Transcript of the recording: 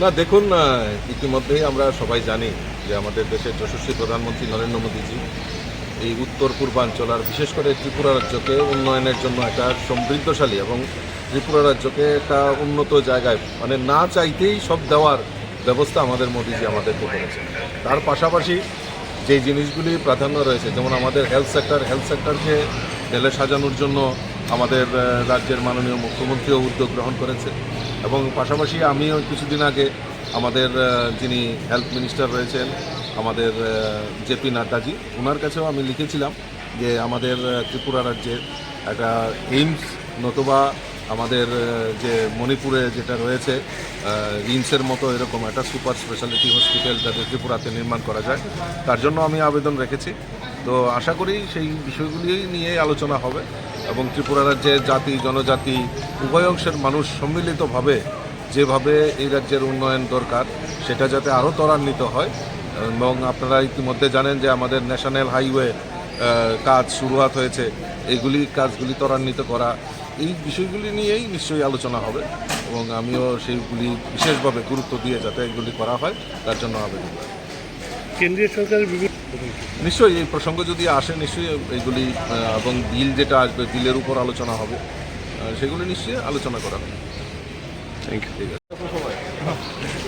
না, দেখুন ইতিমধ্যেই আমরা সবাই জানি যে আমাদের দেশের যশস্বী প্রধানমন্ত্রী নরেন্দ্র মোদীজি এই উত্তর পূর্বাঞ্চল আর বিশেষ করে ত্রিপুরা রাজ্যকে উন্নয়নের জন্য একটা সমৃদ্ধশালী এবং ত্রিপুরা রাজ্যকে একটা উন্নত জায়গায় মানে না চাইতেই সব দেওয়ার ব্যবস্থা আমাদের মোদীজি আমাদেরকে করেছে তার পাশাপাশি যে জিনিসগুলি প্রাধান্য রয়েছে, যেমন আমাদের হেলথ সেক্টর হেলথ সেক্টরকে ঢেলে সাজানোর জন্য আমাদের রাজ্যের মাননীয় মুখ্যমন্ত্রীও উদ্যোগ গ্রহণ করেছে। এবং পাশাপাশি আমিও কিছুদিন আগে আমাদের যিনি হেলথ মিনিস্টার রয়েছেন, আমাদের জেপি নাড্ডাজি ওনার কাছেও আমি লিখেছিলাম যে আমাদের ত্রিপুরা রাজ্যের একটা এইমস নতুবা আমাদের যে মণিপুরে যেটা রয়েছে রিমসের মতো এরকম একটা সুপার স্পেশালিটি হসপিটাল যাতে ত্রিপুরাতে নির্মাণ করা যায়, তার জন্য আমি আবেদন রেখেছি। তো আশা করি সেই বিষয়গুলি নিয়ে আলোচনা হবে এবং ত্রিপুরা রাজ্যের জাতি, জনজাতি, উভয় অংশের মানুষ সম্মিলিতভাবে যেভাবে এই রাজ্যের উন্নয়ন দরকার, সেটা যাতে আরও ত্বরান্বিত হয়। এবং আপনারা ইতিমধ্যে জানেন যে আমাদের ন্যাশনাল হাইওয়ে কাজ শুরুয়াত হয়েছে। এইগুলি কাজগুলি ত্বরান্বিত করা, এই বিষয়গুলি নিয়েই নিশ্চয়ই আলোচনা হবে। এবং আমিও সেইগুলি বিশেষভাবে গুরুত্ব দিয়ে যাতে এগুলি করা হয়, তার জন্য আবেদন। কেন্দ্রীয় সরকারের নিশ্চয়ই এই প্রসঙ্গ যদি আসে নিশ্চয়ই এগুলি এবং বিল যেটা আসবে বিলের উপর আলোচনা হবে সেগুলি নিশ্চয়ই আলোচনা করা হবে। থ্যাংক ইউ ঠিক আছে।